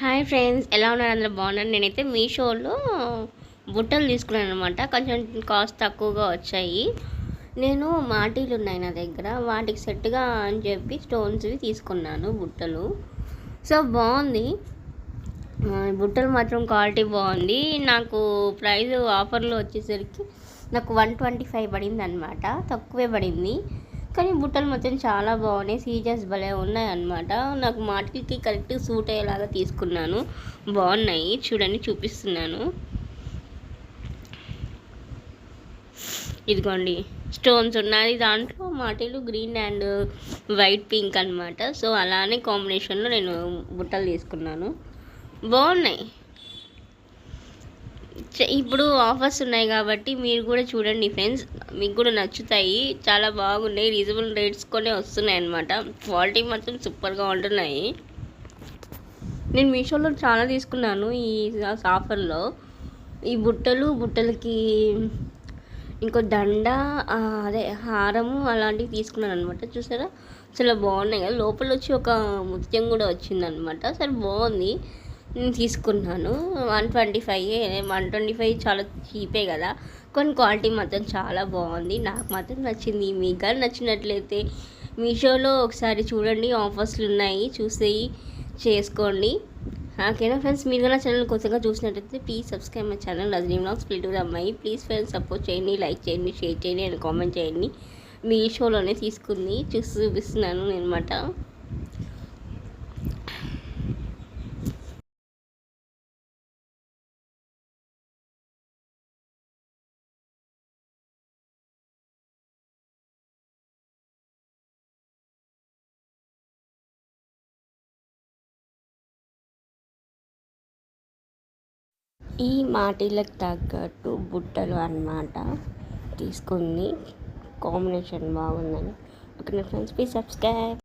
Hi friends ఎలా ఉన్నారు? అందరూ బాగున్నారు? నేనైతే మీషోలో బుట్టలు తీసుకున్నాను అనమాట కొంచెం కాస్ట్ తక్కువగా వచ్చాయి. నేను మాటీలు ఉన్నాయి నా దగ్గర. వాటికి సెట్గా అని చెప్పి స్టోన్స్వి తీసుకున్నాను బుట్టలు. సో బాగుంది. బుట్టలు మాత్రం క్వాలిటీ బాగుంది. నాకు ప్రైస్ ఆఫర్లో వచ్చేసరికి నాకు వన్ ట్వంటీ ఫైవ్ పడింది అనమాట తక్కువే పడింది. కానీ బుట్టలు మొత్తం చాలా బాగున్నాయి. సీజర్స్ భలే ఉన్నాయి అనమాట నాకు మాటలకి కరెక్ట్ సూట్ అయ్యేలాగా తీసుకున్నాను. బాగున్నాయి. చూడండి చూపిస్తున్నాను. ఇదిగోండి స్టోన్స్ ఉన్నాయి. దాంట్లో మాటలు గ్రీన్ అండ్ వైట్ పింక్ అనమాట సో అలానే కాంబినేషన్లో నేను బుట్టలు తీసుకున్నాను. బాగున్నాయి. ఇప్పుడు ఆఫర్స్ ఉన్నాయి కాబట్టి మీరు కూడా చూడండి ఫ్రెండ్స్. మీకు కూడా నచ్చుతాయి. చాలా బాగున్నాయి. రీజనబుల్ రేట్స్ రేట్స్కొనే వస్తున్నాయి అనమాట క్వాలిటీ మాత్రం సూపర్గా ఉంటున్నాయి. నేను మీషోలో చాలా తీసుకున్నాను ఈ ఆఫర్లో. ఈ బుట్టలు బుట్టలకి ఇంకో దండ అదే హారము అలాంటివి తీసుకున్నాను అనమాట చూసారా? చాలా బాగున్నాయి. కదా లోపల వచ్చి ఒక ముత్యం కూడా వచ్చిందనమాట సరే బాగుంది. నేను తీసుకున్నాను. One twenty five one twenty five చాలా చీపే కదా. కొన్ని క్వాలిటీ మాత్రం చాలా బాగుంది. నాకు మాత్రం నచ్చింది. మీకు కానీ నచ్చినట్లయితే మీషోలో ఒకసారి చూడండి. ఆఫర్స్లు ఉన్నాయి. చూసి చేసుకోండి. ఓకేనా ఫ్రెండ్స్? మీరు కానీ ఛానల్ కొత్తగా చూసినట్లయితే please subscribe my channel. Rajini blogs please అమ్మాయి ప్లీజ్ ఫ్రెండ్స్ సపోర్ట్ చేయండి. లైక్ చేయండి. షేర్ చేయండి. అండ్ కామెంట్ చేయండి. మీషోలోనే తీసుకుంది. చూసి చూపిస్తున్నాను అనమాట ఈ మాటీలకు తగ్గట్టు బుట్టలు అన్నమాట తీసుకుంది కాంబినేషన్ బాగుందని. Okay friends please subscribe